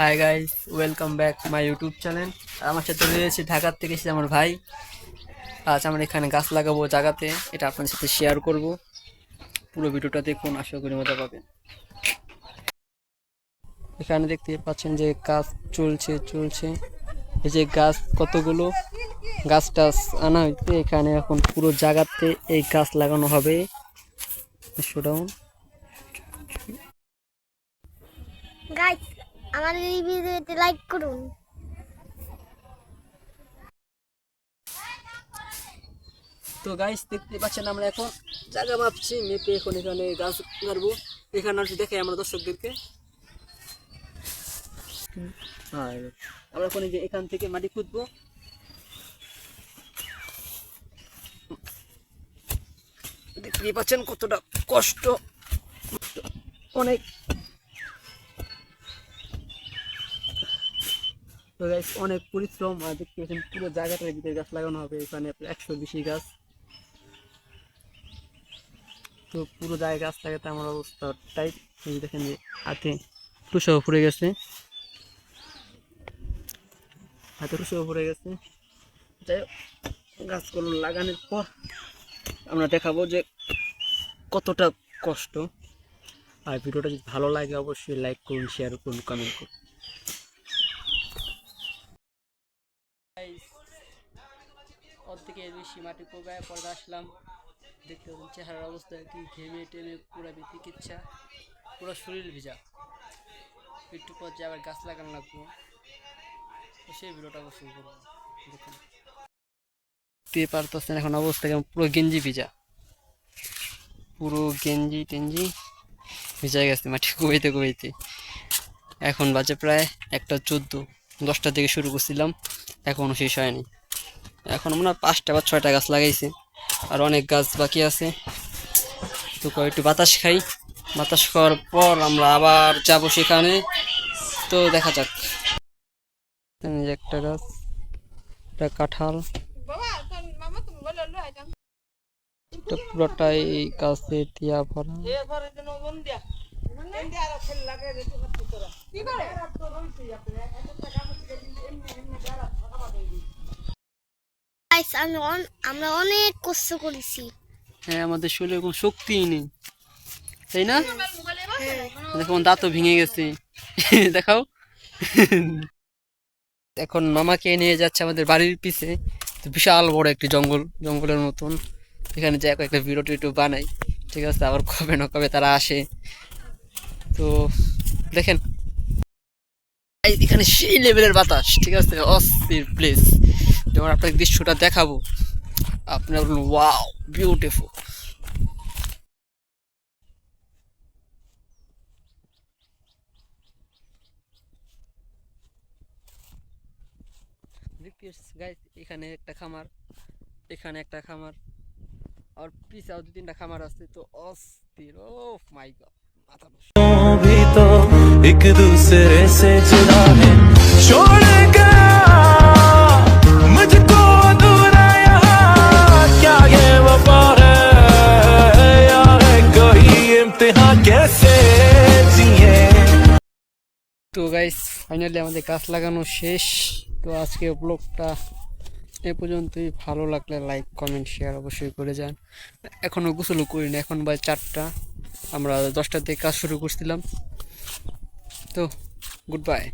Hi guys welcome back my YouTube channel আমার সাথে রয়েছে ঢাকার থেকে এসেছে আমার ভাই। আজ আমরা এখানে গাছ লাগাবো জায়গাতে। এটা আপনাদের সাথে শেয়ার করব। পুরো ভিডিওটা দেখুন, আশা করি মজা পাবেন। এখানে দেখতে পাচ্ছেন যে কাজ চলছে চলছে। এই যে গাছ কতগুলো? গাছ টাছ আনা হয়েছে। এখানে এখন পুরো জায়গাতে এই গাছ লাগানো হবে। শোডাউন আমার এই ভিডিওতে লাইক করুন। তো গাইস দেখতে পাচ্ছেন আমরা এখন জায়গা ভাবছি মেপে এখন এখানে গাছ মারবো এখানে আসি দেখে আমরা দর্শকদেরকে। আমরা এখন যে এখান থেকে মাটি খুঁজবো দেখতে পাচ্ছেন কতটা কষ্ট। অনেক তো গাইস অনেক পরিশ্রম দেখতে পাচ্ছেন পুরো জায়গাটার ভিতরে গাছ লাগানো হবে, এখানে একশো বেশি গাছ। তো পুরো জায়গায় গাছ লাগাতে আমার অবস্থা এই দেখেন যে হাতে টুসাও ফুরে গেছে। হাতে টুসাও ফুরে গেছে। যাই গাছগুলো লাগানোর পর আমরা দেখাবো যে কতটা কষ্ট। আর ভিডিওটা যদি ভালো লাগে, অবশ্যই লাইক করুন শেয়ার করুন কমেন্ট করুন। অর্ধেকে বেশি মাটি কোগায় পরে আসলাম, দেখতে পাচ্ছেন চেহারার অবস্থা কি ঘেমে টেমে, পুরো চিকিৎসা পুরো শরীর ভিজা। একটু পর যে আবার গাছ লাগানো লাগবো। সেই ভিডিওটা অবশ্যই করব, দেখুন। দেখতে পারতেছেন এখন অবস্থা কেমন, পুরো গেঞ্জি ভিজা। পুরো গেঞ্জি টেঞ্জি ভিজা গেছে মাটি কুবাইতে কুবাইতে। এখন বাজে প্রায় একটা চোদ্দ দশটা থেকে শুরু করছিলাম এখনও শেষ হয়নি। এখন মনে হয় পাঁচটা বা ছয়টা গাছ লাগাইছে। আর অনেক গাছ বাকি আছে। তো কয়েকটু বাতাস খাই। বাতাস খাওয়ার পর আমরা আবার যাব সেখানে। তো দেখা যাক। একটা গাছ, একটা কাঁঠাল। পুরোটাই গাছে টিয়া ভরা। আমরা অনেক কষ্ট করেছি। হ্যাঁ আমাদের শরীরে কোনো শক্তিই নেই। তাই না? দেখো। আমার দাঁতও ভেঙে গেছে। দেখাও। এখন মামাকে নিয়ে যাচ্ছে আমাদের বাড়ির পিছে। তো বিশাল বড় একটি জঙ্গল জঙ্গলের মতন। এখানে যাই একটা ভিডিও টিডিও বানাই। ঠিক আছে আবার কবে না কবে তারা আসে। তো দেখেন। এখানে সেই লেভেলের বাতাস। ঠিক আছে অস্থির প্লেস যেমন আপনাকে দৃশ্যটা দেখাবো আপনার বলুন ওয়াও বিউটিফুল গাইস এখানে একটা খামার এখানে একটা খামার আর পিছাও দু তিনটা খামার আছে তো অস্থির ও মাই গড মাথা নষ্ট। भी तो एक दूसरे से जुड़ा है छोड़ তো গাইস ফাইনালি আমাদের গাছ লাগানো শেষ। তো আজকে ব্লগটা এ পর্যন্তই। ভালো লাগলে লাইক কমেন্ট শেয়ার অবশ্যই করে যান। এখনও গোসলও করি না, এখন বাজে চারটা। আমরা দশটার দিকে কাজ শুরু করছিলাম। তো গুড বাই